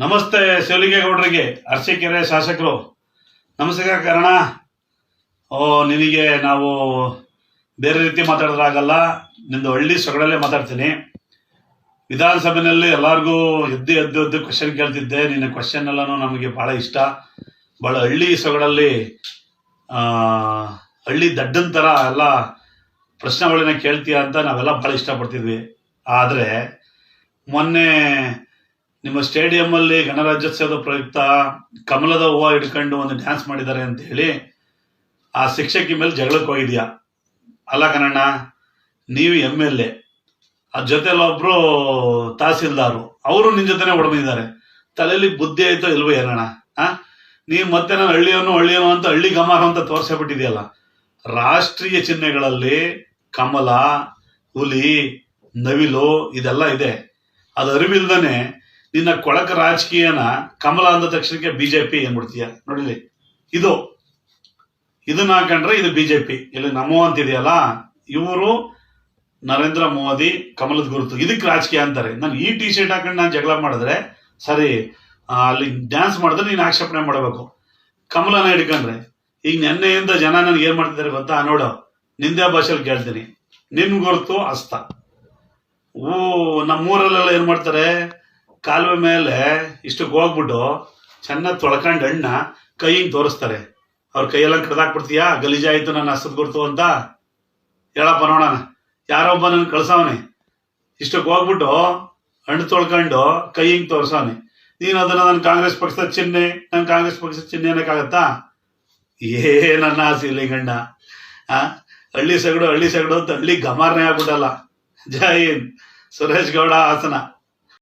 ನಮಸ್ತೆ ಶಿವಲಿಂಗೇಗೌಡರಿಗೆ ಅರಸೀಕೆರೆ ಶಾಸಕರು. ನಮಸ್ಕಾರ ಕಾರಣ. ಓ, ನಿನಗೆ ನಾವು ಬೇರೆ ರೀತಿ ಮಾತಾಡೋದಾಗಲ್ಲ, ನಿಂದು ಹಳ್ಳಿ ಸೊಗಡಲ್ಲೇ ಮಾತಾಡ್ತೀನಿ. ವಿಧಾನಸಭೆಯಲ್ಲಿ ಎಲ್ಲರಿಗೂ ಎದ್ದು ಎದ್ದು ಎದ್ದು ಕ್ವಶನ್ ಕೇಳ್ತಿದ್ದೆ. ನಿನ್ನ ಕ್ವಶನ್ ಎಲ್ಲನೂ ನಮಗೆ ಭಾಳ ಇಷ್ಟ. ಭಾಳ ಹಳ್ಳಿ ಸೊಗಡಲ್ಲಿ ಹಳ್ಳಿ ದಡ್ಡನ ಥರ ಎಲ್ಲ ಪ್ರಶ್ನೆಗಳನ್ನ ಕೇಳ್ತೀಯ ಅಂತ ನಾವೆಲ್ಲ ಭಾಳ ಇಷ್ಟಪಡ್ತಿದ್ವಿ. ಆದರೆ, ಮೊನ್ನೆ ನಿಮ್ಮ ಸ್ಟೇಡಿಯಂ ಅಲ್ಲಿ ಗಣರಾಜ್ಯೋತ್ಸವದ ಪ್ರಯುಕ್ತ ಕಮಲದ ಹೂವ ಹಿಡ್ಕೊಂಡು ಒಂದು ಡ್ಯಾನ್ಸ್ ಮಾಡಿದ್ದಾರೆ ಅಂತ ಹೇಳಿ ಆ ಶಿಕ್ಷಕಿ ಮೇಲೆ ಜಗಳಕ್ಕೆ ಹೋಗಿದ್ಯಾ? ಅಲ್ಲ ಕಣಣ್ಣ ನೀವು ಎಂ ಎಲ್ ಎ ಅದ್ರ ಜೊತೆಲಿ ಒಬ್ರು ತಹಸೀಲ್ದಾರು, ಅವರು ನಿನ್ ಜೊತೆನೆ ಹೊಡೆದಿದ್ದಾರೆ. ತಲೆಯಲ್ಲಿ ಬುದ್ಧಿ ಆಯ್ತೋ ಇಲ್ವೋ ಏನಣ್ಣ? ಆ? ನೀವು ಮತ್ತೆ ನಾನು ಹಳ್ಳಿಯವನು ಹಳ್ಳಿಯವನು ಅಂತ ಹಳ್ಳಿ ಗಮಾರ ಅಂತ ತೋರಿಸ್ಬಿಟ್ಟಿದೆಯಲ್ಲ ರಾಷ್ಟ್ರೀಯ ಚಿಹ್ನೆಗಳಲ್ಲಿ ಕಮಲ, ಹುಲಿ, ನವಿಲು ಇದೆಲ್ಲ ಇದೆ. ಅದು ಅರಿವಿಲ್ದನೆ ನಿನ್ನ ಕೊಳಕ ರಾಜಕೀಯನ ಕಮಲ ಅಂದ ತಕ್ಷಣಕ್ಕೆ ಬಿಜೆಪಿ ಏನ್ಬಿಡ್ತೀಯ ನೋಡಿಲಿ ಇದು. ಇದನ್ನ ಹಾಕೊಂಡ್ರೆ ಇದು ಬಿಜೆಪಿ. ಇಲ್ಲಿ ನಮೋ ಅಂತಿದೆಯಲ್ಲ? ಇವರು ನರೇಂದ್ರ ಮೋದಿ, ಕಮಲದ ಗುರುತು. ಇದಕ್ಕೆ ರಾಜಕೀಯ ಅಂತಾರೆ. ನಾನು ಈ ಟಿ ಶರ್ಟ್ ಹಾಕೊಂಡು ನಾನು ಜಗಳ ಮಾಡಿದ್ರೆ, ಸರಿ ಅಲ್ಲಿ ಡ್ಯಾನ್ಸ್ ಮಾಡಿದ್ರೆ ನೀನು ಆಕ್ಷೇಪಣೆ ಮಾಡಬೇಕು. ಕಮಲನ ಹಿಡ್ಕೊಂಡ್ರೆ, ಈಗ ನೆನ್ನೆಯಿಂದ ಜನ ನನಗೆ ಏನ್ ಮಾಡ್ತಿದ್ದಾರೆ ಗೊತ್ತಾ? ನೋಡು ನಿಂದ್ಯಾ ಭಾಷೆಯಲ್ಲಿ ಕೇಳ್ತೀನಿ. ನಿನ್ ಗುರುತು ಅಸ್ತ. ಓ ನಮ್ಮೂರಲ್ಲೆಲ್ಲ ಏನ್ ಮಾಡ್ತಾರೆ? ಕಾಲುವೆ ಮೇಲೆ ಇಷ್ಟಕ್ಕೆ ಹೋಗ್ಬಿಟ್ಟು ಚೆನ್ನಾಗಿ ತೊಳ್ಕೊಂಡು ಹಣ್ಣ ಕೈ ಹಿಂಗ್ ತೋರಿಸ್ತಾರೆ. ಅವ್ರ ಕೈಯೆಲ್ಲ ಕಡ್ದಾಕ್ಬಿಡ್ತೀಯಾ? ಗಲೀಜಾಯಿತು ನನ್ನ ಹಸ್ತದ ಗುರ್ತು ಅಂತ? ಹೇಳಪ್ಪ ನೋಡೋಣ. ಒಬ್ಬ ನನ್ನ ಕಳ್ಸವನೆ. ಇಷ್ಟಕ್ಕೆ ಹೋಗ್ಬಿಟ್ಟು ಹಣ್ಣು ತೊಳ್ಕೊಂಡು ಕೈ ಹಿಂಗ್ ತೋರ್ಸವನೆ. ನೀನು ಅದನ್ನು ನನ್ನ ಕಾಂಗ್ರೆಸ್ ಪಕ್ಷದ ಚಿಹ್ನೆ ನನ್ನ ಕಾಂಗ್ರೆಸ್ ಪಕ್ಷದ ಚಿಹ್ನೆ ಅನ್ನಕ್ಕಾಗತ್ತಾ? ಏ, ನನ್ನ ಆಸೆ ಗಂಡ. ಆ, ಹಳ್ಳಿ ಸಗಡು ಹಳ್ಳಿ ಸಗಡು ಅಂತ ಹಳ್ಳಿ ಗಮಾರ್ನೆ ಆಗ್ಬಿಟ್ಟಲ್ಲ. ಜೈ ಸುರೇಶ್ ಗೌಡ ಹಾಸನ.